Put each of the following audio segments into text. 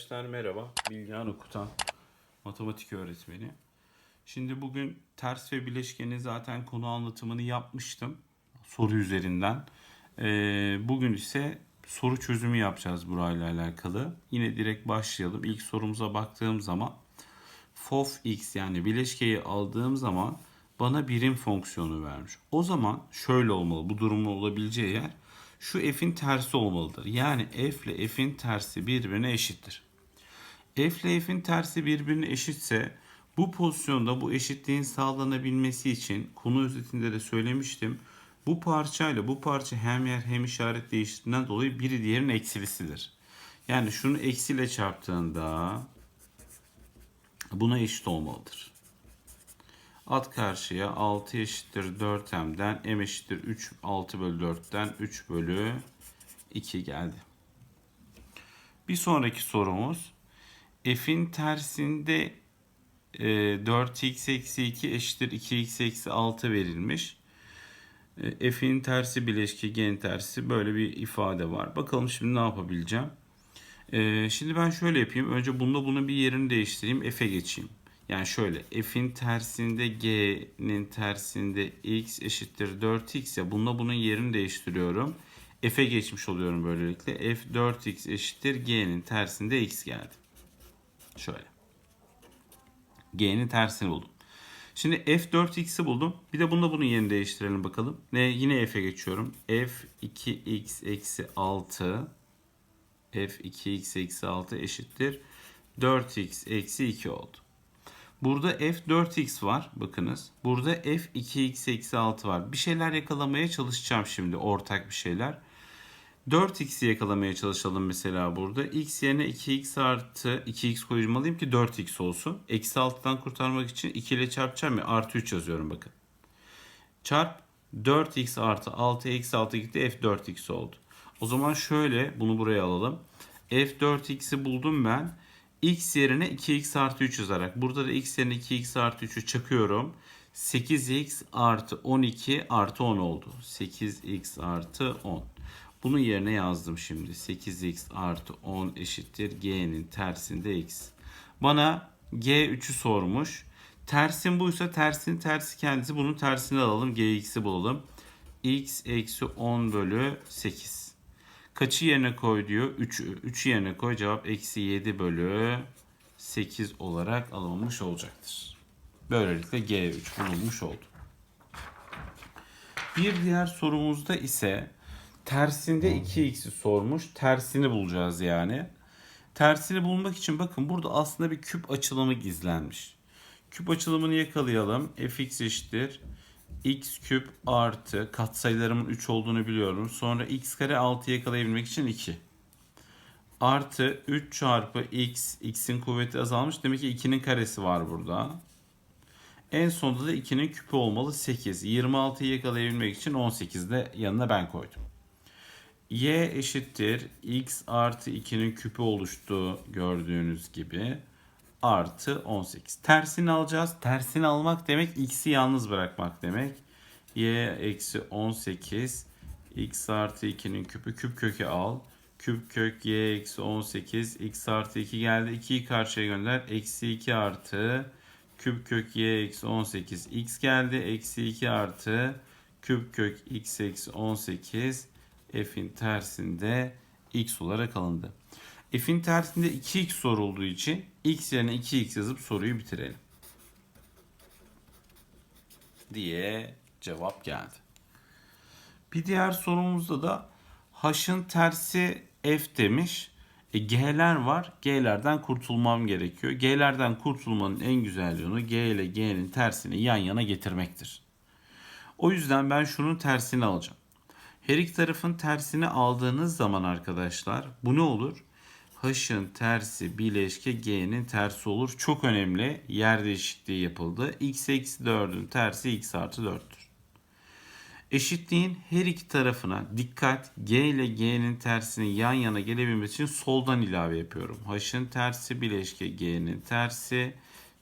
Arkadaşlar merhaba. Bilgehan Okutan, matematik öğretmeni. Şimdi bugün ters ve bileşkeni zaten konu anlatımını yapmıştım. Soru üzerinden. Ee, bugün ise soru çözümü yapacağız burayla alakalı. Yine direkt başlayalım. İlk sorumuza baktığım zaman fof x yani bileşkeyi aldığım zaman bana birim fonksiyonu vermiş. O zaman şöyle olmalı. Bu durumun olabileceği yer şu f'in tersi olmalıdır. Yani f ile f'in tersi birbirine eşittir. F ile f'in tersi birbirine eşitse bu pozisyonda bu eşitliğin sağlanabilmesi için konu özetinde de söylemiştim. Bu parçayla bu parça hem yer hem işaret değiştirdiğinden dolayı biri diğerinin eksilisidir. Yani şunu eksiyle çarptığında buna eşit olmalıdır. At karşıya 6 eşittir 4m'den m eşittir 3 6 bölü 4'ten 3 bölü 2 geldi. Bir sonraki sorumuz f'in tersinde e, 4x eksi 2 eşittir 2x eksi 6 verilmiş. E, f'in tersi bileşki gen tersi böyle bir ifade var. Bakalım şimdi ne yapabileceğim. E, şimdi ben şöyle yapayım. Önce bunda bunun bir yerini değiştireyim. F'e geçeyim. Yani şöyle f'in tersinde g'nin tersinde x eşittir 4x ya bununla bunun yerini değiştiriyorum. F'e geçmiş oluyorum böylelikle. f 4x eşittir g'nin tersinde x geldi. Şöyle. G'nin tersini buldum. Şimdi f 4x'i buldum. Bir de bunda bunun yerini değiştirelim bakalım. Ne yine f'e geçiyorum. f 2x eksi 6 f 2x eksi 6 eşittir 4x eksi 2 oldu. Burada f 4x var bakınız. Burada f 2x eksi 6 var. Bir şeyler yakalamaya çalışacağım şimdi ortak bir şeyler. 4x'i yakalamaya çalışalım mesela burada. x yerine 2x artı 2x koymalıyım ki 4x olsun. Eksi 6'dan kurtarmak için 2 ile çarpacağım ya artı 3 yazıyorum bakın. Çarp 4x artı 6 eksi 6 gitti f 4x oldu. O zaman şöyle bunu buraya alalım. f 4x'i buldum ben x yerine 2x artı 3 yazarak. Burada da x yerine 2x artı 3'ü çakıyorum. 8x artı 12 artı 10 oldu. 8x artı 10. Bunun yerine yazdım şimdi. 8x artı 10 eşittir g'nin tersinde x. Bana g3'ü sormuş. Tersin buysa tersin tersi kendisi. Bunun tersini alalım. gx'i bulalım. x eksi 10 bölü 8. Kaçı yerine koy diyor. 3'ü. 3'ü yerine koy. Cevap eksi 7 bölü 8 olarak alınmış olacaktır. Böylelikle G3 bulunmuş oldu. Bir diğer sorumuzda ise tersinde 2x'i sormuş. Tersini bulacağız yani. Tersini bulmak için bakın burada aslında bir küp açılımı gizlenmiş. Küp açılımını yakalayalım. fx eşittir x küp artı katsayılarımın 3 olduğunu biliyorum. Sonra x kare 6 yakalayabilmek için 2. Artı 3 çarpı x, x'in kuvveti azalmış. Demek ki 2'nin karesi var burada. En sonunda da 2'nin küpü olmalı 8. 26'yı yakalayabilmek için 18 de yanına ben koydum. Y eşittir x artı 2'nin küpü oluştu gördüğünüz gibi artı 18. Tersini alacağız. Tersini almak demek x'i yalnız bırakmak demek. y eksi 18 x artı 2'nin küpü küp kökü al. Küp kök y eksi 18 x artı 2 geldi. 2'yi karşıya gönder. Eksi 2 artı küp kök y eksi 18 x geldi. Eksi 2 artı küp kök x eksi 18 f'in tersinde x olarak alındı. F'in tersinde 2x sorulduğu için x yerine 2x yazıp soruyu bitirelim. Diye cevap geldi. Bir diğer sorumuzda da h'ın tersi f demiş. E, G'ler var. G'lerden kurtulmam gerekiyor. G'lerden kurtulmanın en güzel yolu G ile G'nin tersini yan yana getirmektir. O yüzden ben şunun tersini alacağım. Her iki tarafın tersini aldığınız zaman arkadaşlar bu ne olur? H'ın tersi bileşke G'nin tersi olur. Çok önemli. Yer değişikliği yapıldı. X eksi 4'ün tersi X artı 4'tür. Eşitliğin her iki tarafına dikkat G ile G'nin tersini yan yana gelebilmesi için soldan ilave yapıyorum. H'ın tersi bileşke G'nin tersi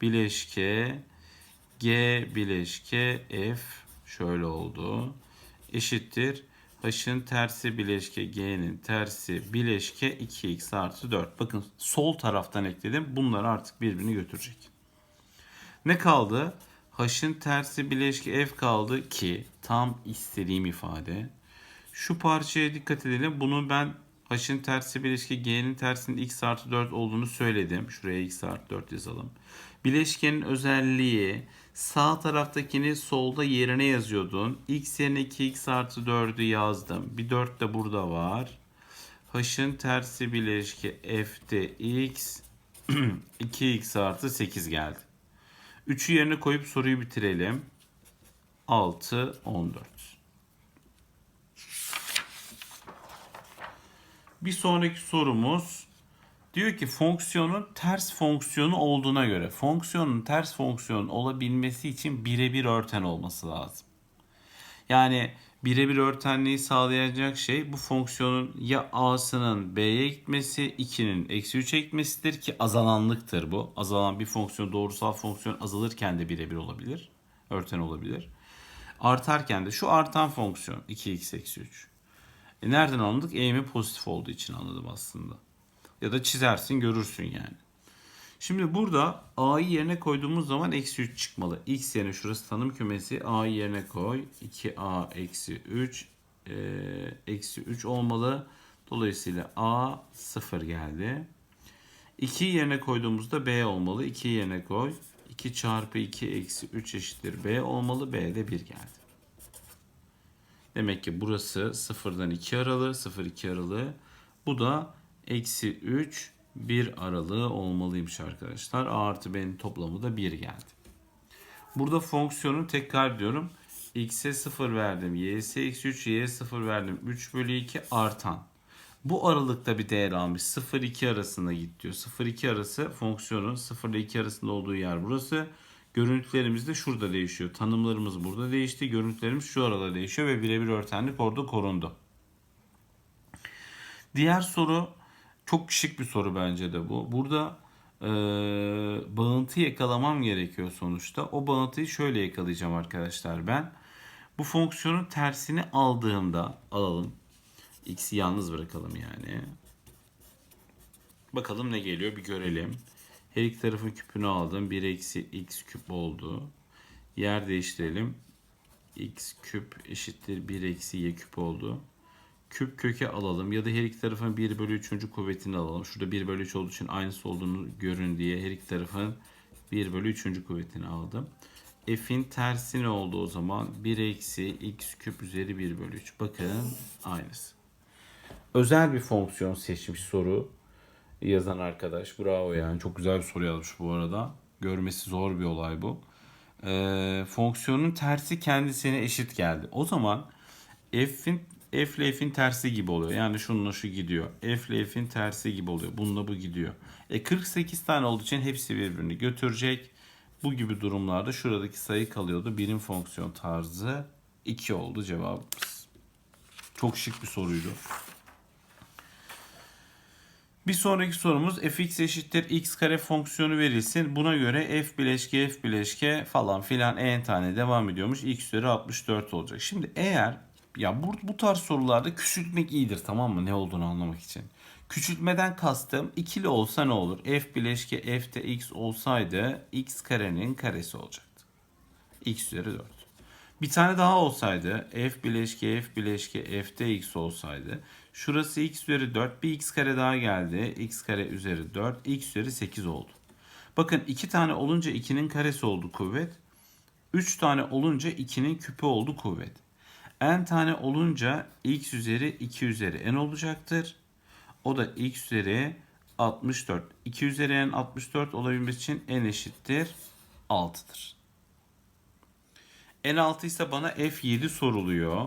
bileşke G bileşke F şöyle oldu. Eşittir. H'ın tersi bileşke G'nin tersi bileşke 2x artı 4. Bakın sol taraftan ekledim. Bunlar artık birbirini götürecek. Ne kaldı? H'ın tersi bileşke f kaldı ki tam istediğim ifade. Şu parçaya dikkat edelim. Bunu ben H'ın tersi bileşke G'nin tersinin x artı 4 olduğunu söyledim. Şuraya x artı 4 yazalım. Bileşkenin özelliği sağ taraftakini solda yerine yazıyordun. x yerine 2x artı 4'ü yazdım. Bir 4 de burada var. H'ın tersi bileşke f'te x 2x artı 8 geldi. 3'ü yerine koyup soruyu bitirelim. 6, 14. Bir sonraki sorumuz diyor ki fonksiyonun ters fonksiyonu olduğuna göre fonksiyonun ters fonksiyon olabilmesi için birebir örten olması lazım. Yani birebir örtenliği sağlayacak şey bu fonksiyonun ya a'sının b'ye gitmesi 2'nin eksi 3'e gitmesidir ki azalanlıktır bu. Azalan bir fonksiyon doğrusal fonksiyon azalırken de birebir olabilir. Örten olabilir. Artarken de şu artan fonksiyon 2x eksi 3. E nereden anladık? Eğimi pozitif olduğu için anladım aslında. Ya da çizersin görürsün yani. Şimdi burada a'yı yerine koyduğumuz zaman eksi 3 çıkmalı. x yerine şurası tanım kümesi a'yı yerine koy. 2a eksi 3 e, eksi 3 olmalı. Dolayısıyla a 0 geldi. 2 yerine koyduğumuzda b olmalı. 2 yerine koy. 2 çarpı 2 eksi 3 eşittir b olmalı. b de 1 geldi. Demek ki burası 0'dan 2 aralığı, 0-2 aralığı. Bu da eksi 3, 1 aralığı olmalıymış arkadaşlar. A artı B'nin toplamı da 1 geldi. Burada fonksiyonu tekrar diyorum. X'e 0 verdim. Y'se eksi 3, Y'ye 0 verdim. 3 bölü 2 artan. Bu aralıkta bir değer almış. 0-2 arasında git diyor. 0-2 arası fonksiyonun 0 ile 2 arasında olduğu yer burası. Görüntülerimiz de şurada değişiyor. Tanımlarımız burada değişti. Görüntülerimiz şu arada değişiyor ve birebir örtenlik orada korundu. Diğer soru çok şık bir soru bence de bu. Burada e, bağıntı yakalamam gerekiyor sonuçta. O bağıntıyı şöyle yakalayacağım arkadaşlar ben. Bu fonksiyonun tersini aldığımda alalım. X'i yalnız bırakalım yani. Bakalım ne geliyor bir görelim. Her iki tarafın küpünü aldım. 1 eksi x küp oldu. Yer değiştirelim. x küp eşittir 1 eksi y küp oldu. Küp köke alalım ya da her iki tarafın 1 bölü 3. kuvvetini alalım. Şurada 1 bölü 3 olduğu için aynısı olduğunu görün diye her iki tarafın 1 bölü 3. kuvvetini aldım. F'in tersi ne oldu o zaman? 1 eksi x küp üzeri 1 bölü 3. Bakın aynısı. Özel bir fonksiyon seçmiş soru yazan arkadaş. Bravo yani. Çok güzel bir soru yazmış bu arada. Görmesi zor bir olay bu. Ee, fonksiyonun tersi kendisine eşit geldi. O zaman f'in f ile f'in tersi gibi oluyor. Yani şununla şu gidiyor. F ile f'in tersi gibi oluyor. Bununla bu gidiyor. E 48 tane olduğu için hepsi birbirini götürecek. Bu gibi durumlarda şuradaki sayı kalıyordu. Birim fonksiyon tarzı 2 oldu cevabımız. Çok şık bir soruydu. Bir sonraki sorumuz fx eşittir x kare fonksiyonu verilsin. Buna göre f bileşke f bileşke falan filan en tane devam ediyormuş. x üzeri 64 olacak. Şimdi eğer ya bu, bu tarz sorularda küçültmek iyidir tamam mı ne olduğunu anlamak için. Küçültmeden kastım ikili olsa ne olur? f bileşke f'te x olsaydı x karenin karesi olacaktı. x üzeri 4. Bir tane daha olsaydı f bileşke f bileşke f'te x olsaydı şurası x üzeri 4 bir x kare daha geldi. x kare üzeri 4 x üzeri 8 oldu. Bakın 2 tane olunca 2'nin karesi oldu kuvvet. 3 tane olunca 2'nin küpü oldu kuvvet. N tane olunca x üzeri 2 üzeri n olacaktır. O da x üzeri 64. 2 üzeri n 64 olabilmesi için n eşittir 6'dır. N6 ise bana F7 soruluyor.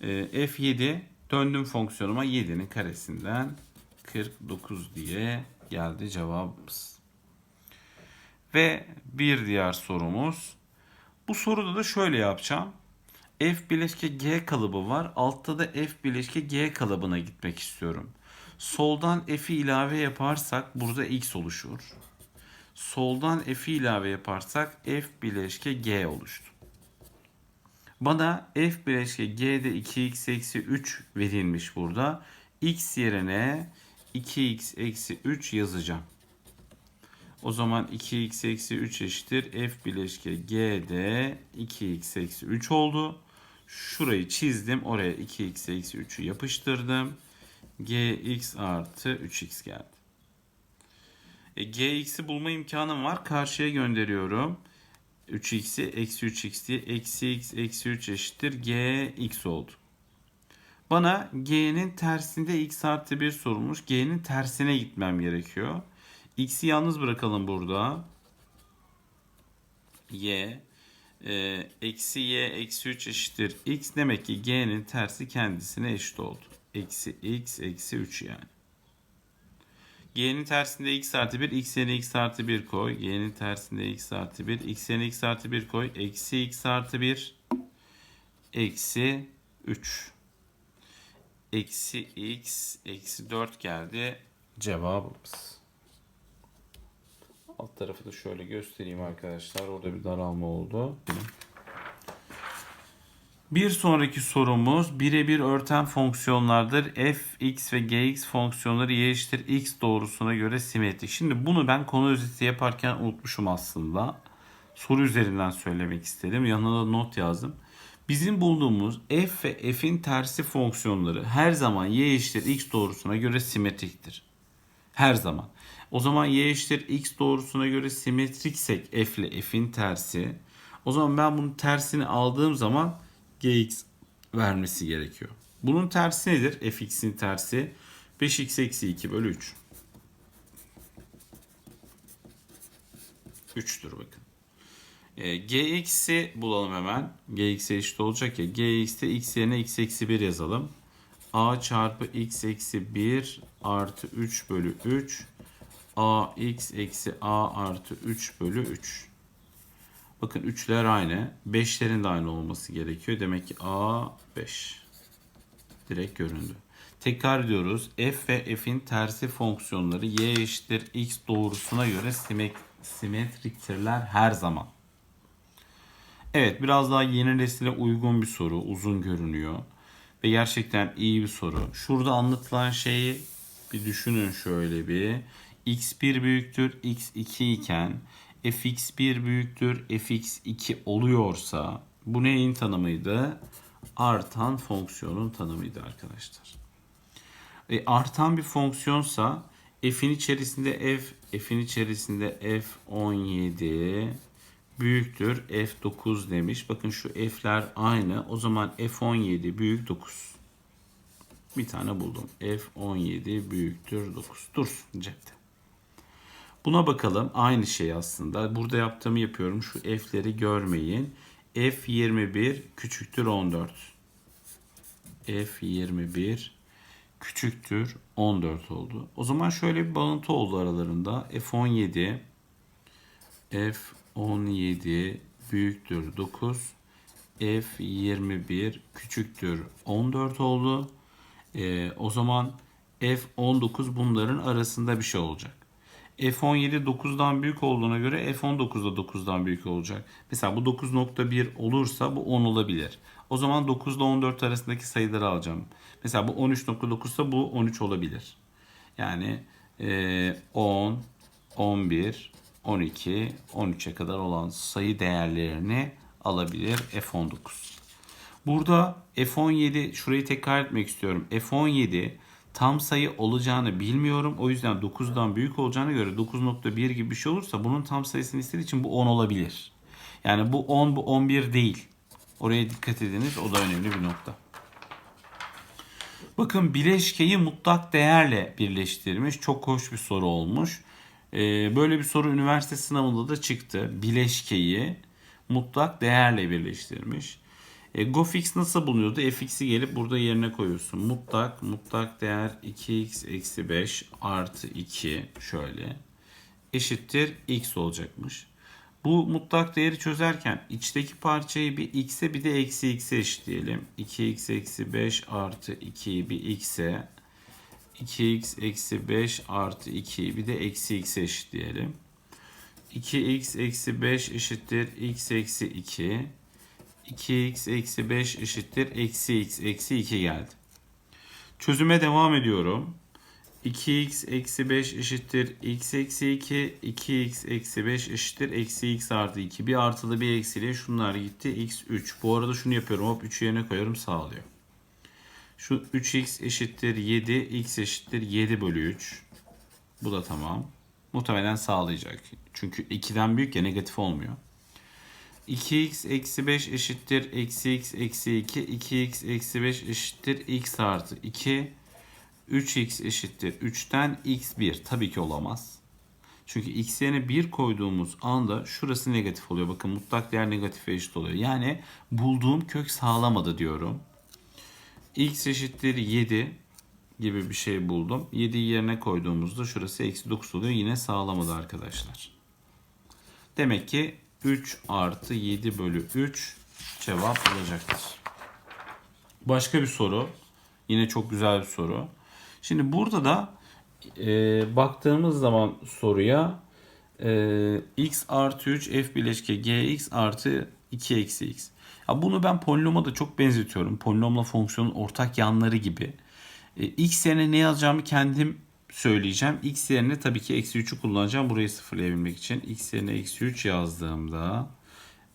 Ee, F7 döndüm fonksiyonuma 7'nin karesinden 49 diye geldi cevabımız. Ve bir diğer sorumuz. Bu soruda da şöyle yapacağım. F bileşke G kalıbı var. Altta da F bileşke G kalıbına gitmek istiyorum. Soldan F'i ilave yaparsak burada X oluşur soldan f'i ilave yaparsak f bileşke g oluştu. Bana f bileşke g'de 2x eksi 3 verilmiş burada. x yerine 2x eksi 3 yazacağım. O zaman 2x eksi 3 eşittir. F bileşke G'de 2x eksi 3 oldu. Şurayı çizdim. Oraya 2x eksi 3'ü yapıştırdım. Gx artı 3x geldi. E, Gx'i bulma imkanım var. Karşıya gönderiyorum. 3x'i eksi 3x diye. Eksi x eksi 3 eşittir. Gx oldu. Bana G'nin tersinde x artı 1 sorulmuş. G'nin tersine gitmem gerekiyor. X'i yalnız bırakalım burada. Y e, eksi y eksi 3 eşittir x. Demek ki g'nin tersi kendisine eşit oldu. Eksi x eksi 3 yani. G'nin tersinde x artı 1, x yerine x artı 1 koy. G'nin tersinde x artı 1, x yerine x artı 1 koy. Eksi x artı 1, eksi 3. Eksi x, eksi 4 geldi. Cevabımız. Alt tarafı da şöyle göstereyim arkadaşlar. Orada bir daralma oldu. Bir sonraki sorumuz birebir örten fonksiyonlardır. f, x ve gx fonksiyonları y eşittir x doğrusuna göre simetrik. Şimdi bunu ben konu özeti yaparken unutmuşum aslında. Soru üzerinden söylemek istedim. Yanına da not yazdım. Bizim bulduğumuz f ve f'in tersi fonksiyonları her zaman y eşittir x doğrusuna göre simetriktir. Her zaman. O zaman y eşittir x doğrusuna göre simetriksek f ile f'in tersi. O zaman ben bunun tersini aldığım zaman gx vermesi gerekiyor. Bunun tersi nedir? fx'in tersi 5x eksi 2 bölü 3. 3'tür bakın. E, gx'i bulalım hemen. gx'e eşit olacak ya. gx'te x yerine x eksi 1 yazalım. a çarpı x eksi 1 artı 3 bölü 3 ax eksi a artı 3 bölü 3. Bakın 3'ler aynı. 5'lerin de aynı olması gerekiyor. Demek ki a 5. Direkt göründü. Tekrar ediyoruz. F ve f'in tersi fonksiyonları y eşittir x doğrusuna göre simet simetriktirler her zaman. Evet biraz daha yeni nesile uygun bir soru. Uzun görünüyor. Ve gerçekten iyi bir soru. Şurada anlatılan şeyi bir düşünün şöyle bir x1 büyüktür x2 iken fx1 büyüktür fx2 oluyorsa bu neyin tanımıydı? Artan fonksiyonun tanımıydı arkadaşlar. E, artan bir fonksiyonsa f'in içerisinde f, f'in içerisinde f17 büyüktür f9 demiş. Bakın şu f'ler aynı. O zaman f17 büyük 9. Bir tane buldum. f17 büyüktür 9. Dursun cepte. Buna bakalım. Aynı şey aslında. Burada yaptığımı yapıyorum. Şu f'leri görmeyin. f21 küçüktür 14. f21 küçüktür 14 oldu. O zaman şöyle bir bağıntı oldu aralarında. f17 f17 büyüktür 9. f21 küçüktür 14 oldu. Ee, o zaman f19 bunların arasında bir şey olacak. F17 9'dan büyük olduğuna göre F19 da 9'dan büyük olacak. Mesela bu 9.1 olursa bu 10 olabilir. O zaman 9 ile 14 arasındaki sayıları alacağım. Mesela bu 13.9 ise bu 13 olabilir. Yani e, 10, 11, 12, 13'e kadar olan sayı değerlerini alabilir F19. Burada F17 şurayı tekrar etmek istiyorum. F17 tam sayı olacağını bilmiyorum. O yüzden 9'dan büyük olacağına göre 9.1 gibi bir şey olursa bunun tam sayısını istediği için bu 10 olabilir. Yani bu 10 bu 11 değil. Oraya dikkat ediniz. O da önemli bir nokta. Bakın bileşkeyi mutlak değerle birleştirmiş. Çok hoş bir soru olmuş. Ee, böyle bir soru üniversite sınavında da çıktı. Bileşkeyi mutlak değerle birleştirmiş. E, GoFix nasıl bulunuyordu? fx'i gelip burada yerine koyuyorsun. Mutlak, mutlak değer 2x eksi 5 artı 2 şöyle eşittir x olacakmış. Bu mutlak değeri çözerken içteki parçayı bir x'e bir de eksi x'e eşitleyelim. 2x eksi 5 artı 2'yi bir x'e 2x eksi 5 artı 2'yi bir de eksi x'e eşitleyelim. 2x eksi 5 eşittir x eksi 2 2x eksi 5 eşittir eksi x eksi 2 geldi. Çözüme devam ediyorum. 2x eksi 5 eşittir x eksi 2. 2x eksi 5 eşittir eksi x artı 2. Bir artılı bir eksiliğe şunlar gitti. x 3. Bu arada şunu yapıyorum. Hop 3'ü yerine koyuyorum sağlıyor. Şu 3x eşittir 7. x eşittir 7 bölü 3. Bu da tamam. Muhtemelen sağlayacak. Çünkü 2'den büyük ya negatif olmuyor. 2x eksi 5 eşittir eksi x eksi 2. 2x eksi 5 eşittir x artı 2. 3x eşittir 3'ten x1 tabii ki olamaz. Çünkü x yerine 1 koyduğumuz anda şurası negatif oluyor. Bakın mutlak değer negatife eşit oluyor. Yani bulduğum kök sağlamadı diyorum. x eşittir 7 gibi bir şey buldum. 7'yi yerine koyduğumuzda şurası eksi 9 oluyor. Yine sağlamadı arkadaşlar. Demek ki 3 artı 7 bölü 3 cevap olacaktır. Başka bir soru. Yine çok güzel bir soru. Şimdi burada da e, baktığımız zaman soruya e, x artı 3 f bileşke gx artı 2 eksi x. Ya bunu ben polinoma da çok benzetiyorum. Polinomla fonksiyonun ortak yanları gibi. E, x yerine ne yazacağımı kendim söyleyeceğim. X yerine tabii ki eksi 3'ü kullanacağım. Burayı sıfırlayabilmek için. X yerine eksi 3 yazdığımda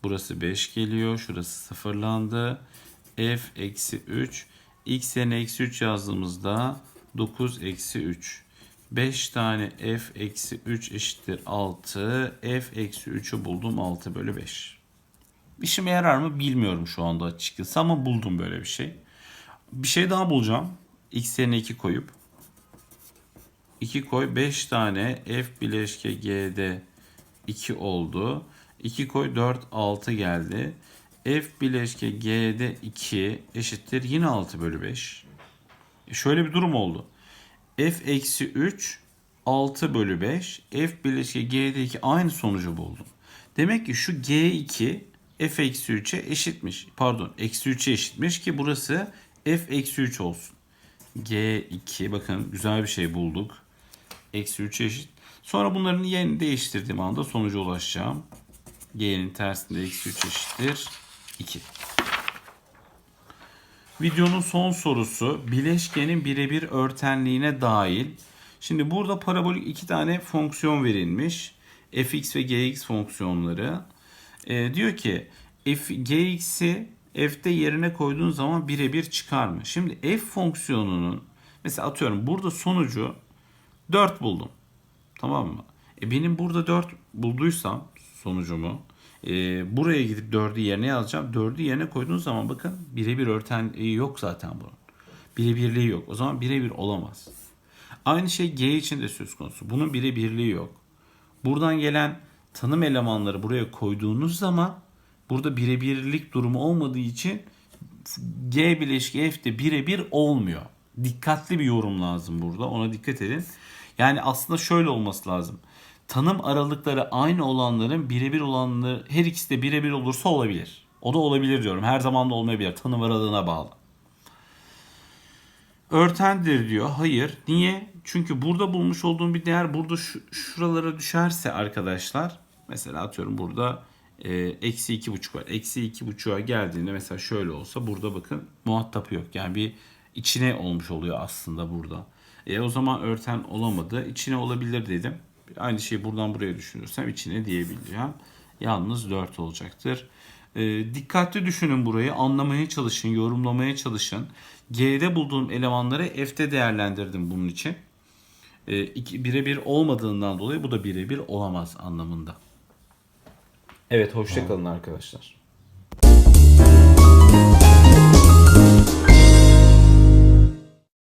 burası 5 geliyor. Şurası sıfırlandı. F eksi 3. X yerine eksi 3 yazdığımızda 9 eksi 3. 5 tane f eksi 3 eşittir 6. f eksi 3'ü buldum 6 bölü 5. İşime yarar mı bilmiyorum şu anda açıkçası ama buldum böyle bir şey. Bir şey daha bulacağım. X yerine 2 koyup 2 koy 5 tane f bileşke g'de 2 oldu. 2 koy 4 6 geldi. f bileşke g'de 2 eşittir yine 6 bölü 5. E şöyle bir durum oldu. f eksi 3 6 bölü 5 f bileşke g'de 2 aynı sonucu buldum. Demek ki şu g2 f eksi 3'e eşitmiş. Pardon eksi 3'e eşitmiş ki burası f eksi 3 olsun. G2 bakın güzel bir şey bulduk. Eksi 3 eşit. Sonra bunların yerini değiştirdiğim anda sonuca ulaşacağım. G'nin tersinde eksi 3 eşittir 2. Videonun son sorusu bileşkenin birebir örtenliğine dahil. Şimdi burada parabolik iki tane fonksiyon verilmiş. fx ve gx fonksiyonları. Ee, diyor ki f, gx'i f'te yerine koyduğun zaman birebir çıkar mı? Şimdi f fonksiyonunun mesela atıyorum burada sonucu 4 buldum. Tamam mı? E benim burada 4 bulduysam sonucumu e, buraya gidip 4'ü yerine yazacağım. 4'ü yerine koyduğunuz zaman bakın birebir örtenliği yok zaten bunun. Birebirliği yok. O zaman birebir olamaz. Aynı şey G için de söz konusu. Bunun birebirliği yok. Buradan gelen tanım elemanları buraya koyduğunuz zaman burada birebirlik durumu olmadığı için G bileşki F de birebir olmuyor. Dikkatli bir yorum lazım burada. Ona dikkat edin. Yani aslında şöyle olması lazım. Tanım aralıkları aynı olanların birebir olanları her ikisi de birebir olursa olabilir. O da olabilir diyorum. Her zaman da olmayabilir. Tanım aralığına bağlı. Örtendir diyor. Hayır. Niye? Çünkü burada bulmuş olduğum bir değer burada şu, şuralara düşerse arkadaşlar mesela atıyorum burada e, eksi iki buçuk var. Eksi iki buçuğa geldiğinde mesela şöyle olsa burada bakın muhatap yok. Yani bir içine olmuş oluyor aslında burada. E, o zaman örten olamadı. İçine olabilir dedim. Aynı şeyi buradan buraya düşünürsem içine diyebileceğim. Yalnız 4 olacaktır. E, dikkatli düşünün burayı. Anlamaya çalışın, yorumlamaya çalışın. G'de bulduğum elemanları F'te değerlendirdim bunun için. E, birebir olmadığından dolayı bu da birebir olamaz anlamında. Evet hoşçakalın arkadaşlar.